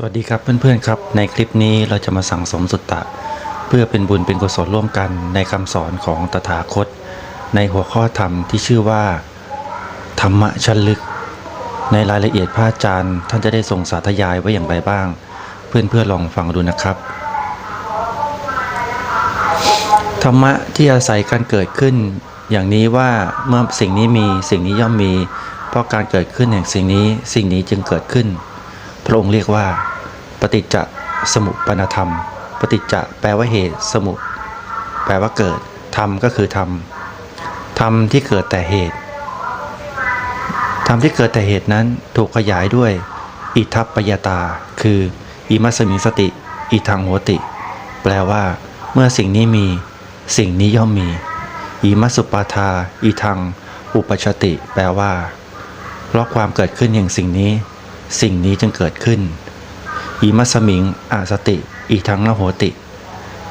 สวัสดีครับเพื่อนๆครับ ในคลิปนี้เราจะมาสั่งสมสุตตะ เพื่อเป็นบุญเป็นกุศลร่วมกันในคำสอนของตถาคต ในหัวข้อธรรมที่ชื่อว่า ธรรมะชั้นลึก ในรายละเอียดพระอาจารย์ ท่านจะได้ทรงสาธยายไว้อย่างไรบ้าง เพื่อนๆลองฟังดูนะครับ ธรรมะที่อาศัยการเกิดขึ้น อย่างนี้ว่าเมื่อสิ่งนี้มีสิ่งนี้ย่อมมี เพราะการเกิดขึ้นแห่งสิ่งนี้สิ่งนี้จึงเกิดขึ้นพระองค์เรียกว่า ปฏิจจสมุปปนธรรม ปฏิจจะแปลว่าเหตุสมุ แปลว่าเกิด ธรรมก็คือธรรม ธรรมที่เกิดแต่เหตุ ธรรมที่เกิดแต่เหตุนั้นถูกขยายด้วย อิทัปปยตา คืออิมัสมิสติ อิทังโหติ แปลว่า เมื่อสิ่งนี้มี สิ่งนี้ย่อมมีอิมัสุปาทา อิทัง อุปชติ แปลว่า เพราะความเกิดขึ้นแห่างสิ่งนี้ สิ่งนี้จึงเกิดขึ้น อิมัสมิงอาสติ อีทังนโหติ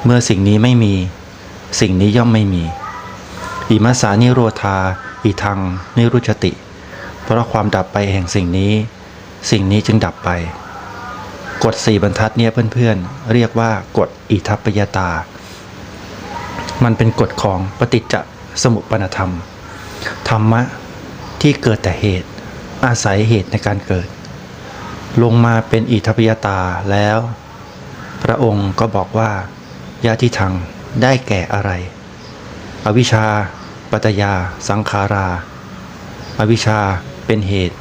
เมื่อสิ่งนี้ไม่มี สิ่งนี้ย่อมไม่มี อิมัสานิโรธา อีทังนิรุชติ เพราะความดับไปแห่งสิ่งนี้ สิ่งนี้จึงดับไป กฎสี่บรรทัดเนี่ยเพื่อนๆ เรียกว่ากฎอิทัปปยตา มันเป็นกฎของปฏิจจสมุปปนธรรม ธรรมะที่เกิดแต่เหตุ อาศัยเหตุในการเกิด ลงมาเป็นอิทัปปยตาแล้ว พระองค์ก็บอกว่ายาทิทังได้แก่อะไร อวิชชา ปัตยา สังขารา อวิชชาเป็นเหตุ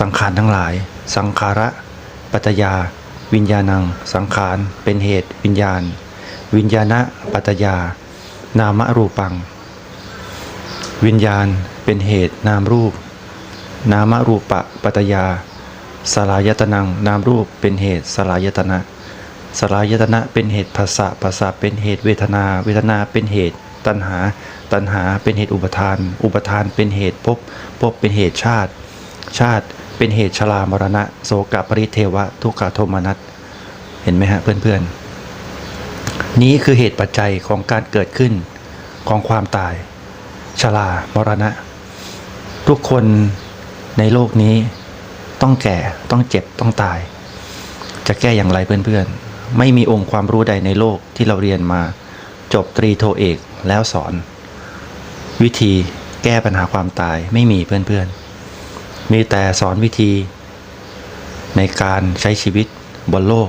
สังขารทั้งหลาย สังขาระ ปัตยา วิญญาณัง สังขารเป็นเหตุ วิญญาณ วิญญาณะปัตยา นามรูปัง วิญญาณเป็นเหตุนามรูป นามรูปะปัตยา สลายตนังนามรูปเป็นเหตุสลายตนะ สลายตนะเป็นเหตุภาษะภาษะเป็นเหตุเวทนา เวทนาเป็นเหตุ ตัณหา ตัณหาเป็นเหตุอุปทาน อุปทานเป็นเหตุภพภพเป็นเหตุชาติ ชาติเป็นเหตุชรามรณะ โสกปริเทวะ ทุกขโทมนัสเห็นไหมฮะเพื่อนๆ นี้คือเหตุปัจจัยของการเกิดขึ้นของความตายชรามรณะ ทุกคนในโลกนี้ ต้องแก่ต้องเจ็บต้องตาย จะแก้อย่างไรเพื่อนๆ ไม่มีองค์ความรู้ใดในโลกที่เราเรียนมา จบตรีโทเอกแล้วสอน วิธีแก้ปัญหาความตายไม่มีเพื่อนๆ มีแต่สอนวิธี ในการใช้ชีวิตบนโลก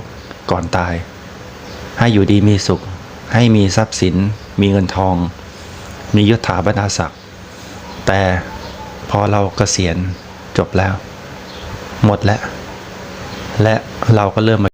ก่อนตาย ให้อยู่ดีมีสุข ให้มีทรัพย์สิน มีเงินทอง มียศถาบรรดาศักดิ์แต่พอเราเกษียณจบแล้ว หมดแล้ว และเราก็เริ่มมา